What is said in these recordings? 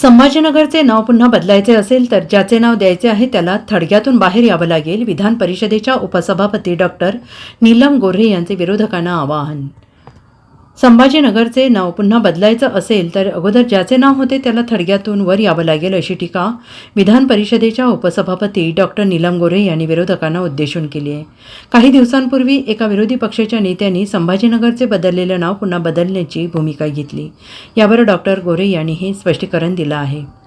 संभाजीनगरचे नाव पुन्हा बदलायचे असेल तर ज्याचे नाव द्यायचे आहे त्याला थडग्यातून बाहेर यावं लागेल. विधान परिषदेच्या उपसभापती डॉक्टर नीलम गोऱ्हे यांचे विरोधकांना आवाहन. संभाजीनगरचे नाव पुन्हा बदलायचं असेल तर अगोदर ज्याचे नाव होते त्याला थडग्यातून वर यावं लागेल अशी टीका विधान परिषदेच्या उपसभापती डॉक्टर नीलम गोरे यांनी विरोधकांना उद्देशून केली आहे. काही दिवसांपूर्वी एका विरोधी पक्षाच्या नेत्यांनी संभाजीनगरचे बदललेलं नाव पुन्हा बदलण्याची भूमिका घेतली. यावर डॉक्टर गोरे यांनी हे स्पष्टीकरण दिलं आहे.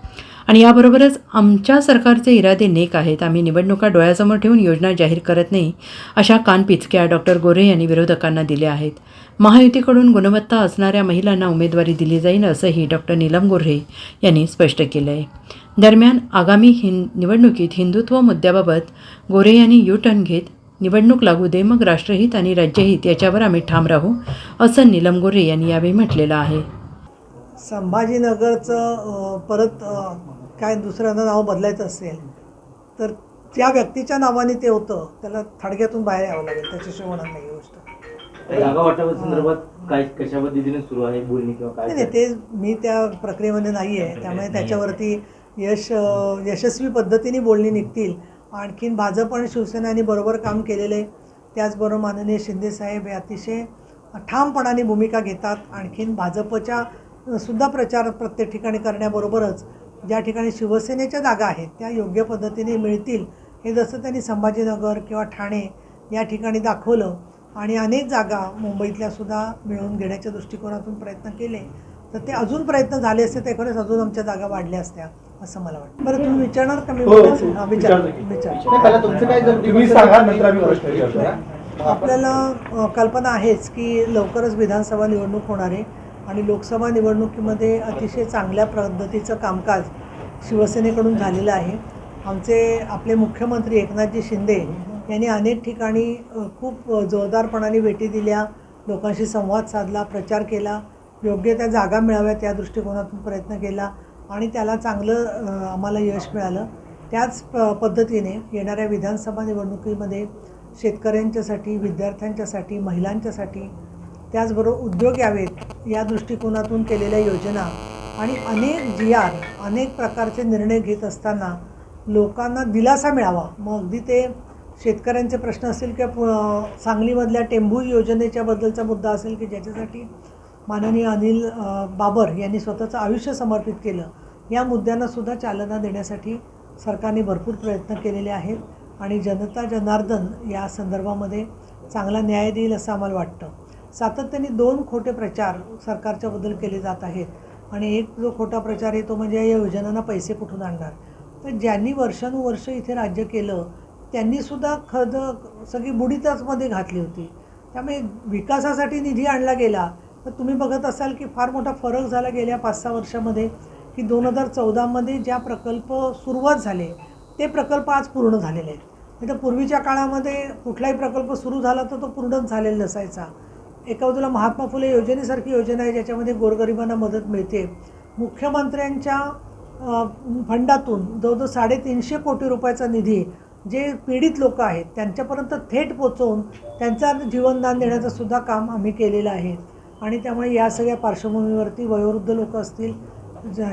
आणि याबरोबरच आमच्या सरकारचे इरादे नेक आहेत. आम्ही निवडणुका डोळ्यासमोर ठेवून योजना जाहीर करत नाही अशा कानपिचक्या डॉक्टर गोरे यांनी विरोधकांना दिल्या आहेत. महायुतीकडून गुणवत्ता असणाऱ्या महिलांना उमेदवारी दिली जाईल असंही डॉक्टर नीलम गोऱ्हे यांनी स्पष्ट केलं आहे दरम्यान आगामी हिं निवडणुकीत हिंदुत्व मुद्द्याबाबत गोरे यांनी यू टर्न घेत निवडणूक लागू दे मग राष्ट्रहित आणि राज्यहित याच्यावर आम्ही ठाम राहू असं नीलम गोरे यांनी यावेळी म्हटलेलं आहे. संभाजीनगरचं परत काय दुसऱ्यांदा नाव बदलायचं असेल तर त्या व्यक्तीच्या नावाने ते होतं. त्याला थडग्यातून बाहेर यावं लागेल. त्याच्याशिवाय होणार नाही ही गोष्ट. जागा वाटपा संदर्भात काय कशा पद्धतीने सुरू आहे बोलणी किंवा नाही काय? नाही ते मी त्या प्रक्रियेमध्ये नाही आहे. त्यामुळे त्याच्यावरती यश यशस्वी पद्धतीने बोलणी निघतील. आणखीन भाजप आणि शिवसेना यांनी बरोबर काम केलेलं त्याचबरोबर माननीय शिंदेसाहेब हे अतिशय ठामपणाने भूमिका घेतात. आणखीन भाजपच्या सुद्धा प्रचार प्रत्येक ठिकाणी करण्याबरोबरच ज्या ठिकाणी शिवसेनेच्या जागा आहेत त्या योग्य पद्धतीने मिळतील हे जसं त्यांनी संभाजीनगर किंवा ठाणे या ठिकाणी दाखवलं आणि अनेक जागा मुंबईतल्या सुद्धा मिळवून घेण्याच्या दृष्टिकोनातून प्रयत्न केले तर ते अजून प्रयत्न झाले असते ते खरंच अजून आमच्या जागा वाढल्या असत्या असं मला वाटतं. बरं तुम्ही विचारणार का? मी हो, बोलायचं? हा, विचार. विचार. आपल्याला कल्पना आहेच की लवकरच विधानसभा निवडणूक होणार आहे. आणि लोकसभा निवडणुकीमध्ये अतिशय चांगल्या पद्धतीचं कामकाज शिवसेनेकडून झालेलं आहे. आमचे आपले मुख्यमंत्री एकनाथजी शिंदे यांनी अनेक ठिकाणी खूप जोरदारपणाने भेटी दिल्या लोकांशी संवाद साधला प्रचार केला योग्य त्या जागा मिळाव्यात या दृष्टिकोनातून प्रयत्न केला आणि त्याला चांगलं आम्हाला यश मिळालं. त्याच प पद्धतीने येणाऱ्या विधानसभा निवडणुकीमध्ये शेतकऱ्यांच्यासाठी विद्यार्थ्यांच्यासाठी महिलांच्यासाठी त्याचबरोबर उद्योग यावेत या दृष्टिकोनातून केलेल्या योजना आणि अनेक जी आर अनेक प्रकारचे निर्णय घेत असताना लोकांना दिलासा मिळावा. मग अगदी ते शेतकऱ्यांचे प्रश्न असतील किंवा सांगलीमधल्या टेंभू योजनेच्या बद्दलचा मुद्दा असेल की ज्याच्यासाठी माननीय अनिल बाबर यांनी स्वतःचं आयुष्य समर्पित केलं या मुद्द्यांनासुद्धा चालना देण्यासाठी सरकारने भरपूर प्रयत्न केलेले आहेत आणि जनता जनार्दन या संदर्भामध्ये चांगला न्याय देईल असं आम्हाला वाटतं. सातत्याने दोन खोटे प्रचार सरकारच्याबद्दल केले जात आहेत. आणि एक जो खोटा प्रचार आहे तो म्हणजे या योजनांना पैसे कुठून आणणार? तर ज्यांनी वर्षानुवर्ष इथे राज्य केलं त्यांनीसुद्धा खद सगळी बुडीतचमध्ये घातली होती. त्यामुळे विकासासाठी निधी आणला गेला. तर तुम्ही बघत असाल की फार मोठा फरक झाला गेल्या पाच सहा वर्षामध्ये की दोन हजार चौदामध्ये ज्या प्रकल्प सुरुवात झाले ते प्रकल्प आज पूर्ण झालेले आहेत. नाही तर पूर्वीच्या काळामध्ये कुठलाही प्रकल्प सुरू झाला तर तो पूर्णच झालेला नसायचा. एका बाजूला महात्मा फुले योजनेसारखी योजना आहे ज्याच्यामध्ये गोरगरिबांना मदत मिळते. मुख्यमंत्र्यांच्या फंडातून जवळजवळ साडेतीनशे कोटी रुपयाचा निधी जे पीडित लोक आहेत त्यांच्यापर्यंत थेट पोचवून त्यांचा जीवनदान देण्याचं सुद्धा काम आम्ही केलेलं आहे. आणि त्यामुळे या सगळ्या पार्श्वभूमीवरती वयोवृद्ध लोक असतील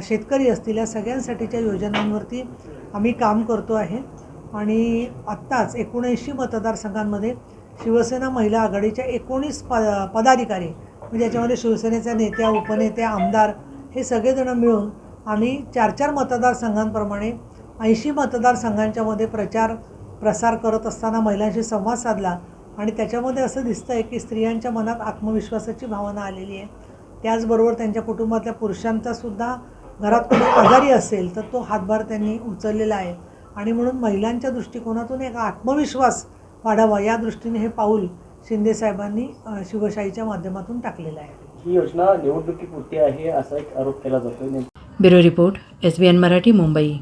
शेतकरी असतील या सगळ्यांसाठीच्या योजनांवरती आम्ही काम करतो आहे. आणि आत्ताच एकोणऐंशी मतदारसंघांमध्ये शिवसेना महिला आघाडीच्या एकोणीस प पदाधिकारी म्हणजे याच्यामध्ये शिवसेनेच्या नेत्या उपनेत्या आमदार हे सगळेजणं मिळून आम्ही चार चार मतदारसंघांप्रमाणे ऐंशी मतदारसंघांच्यामध्ये प्रचार प्रसार करत असताना महिलांशी संवाद साधला. आणि त्याच्यामध्ये असं दिसतं आहे की स्त्रियांच्या मनात आत्मविश्वासाची भावना आलेली आहे. त्याचबरोबर त्यांच्या कुटुंबातल्या पुरुषांचा सुद्धा घरात कोणी आजारी असेल तर तो हातभार त्यांनी उचललेला आहे. आणि म्हणून महिलांच्या दृष्टिकोनातून एक आत्मविश्वास वाढावा या दृष्टीने हे पाऊल शिंदेसाहेबांनी शिवशाहीच्या माध्यमातून टाकलेलं आहे. ही योजना निवडणुकीपुरती आहे असा एक आरोप केला जातोय bureau report S B N Marathi Mumbai.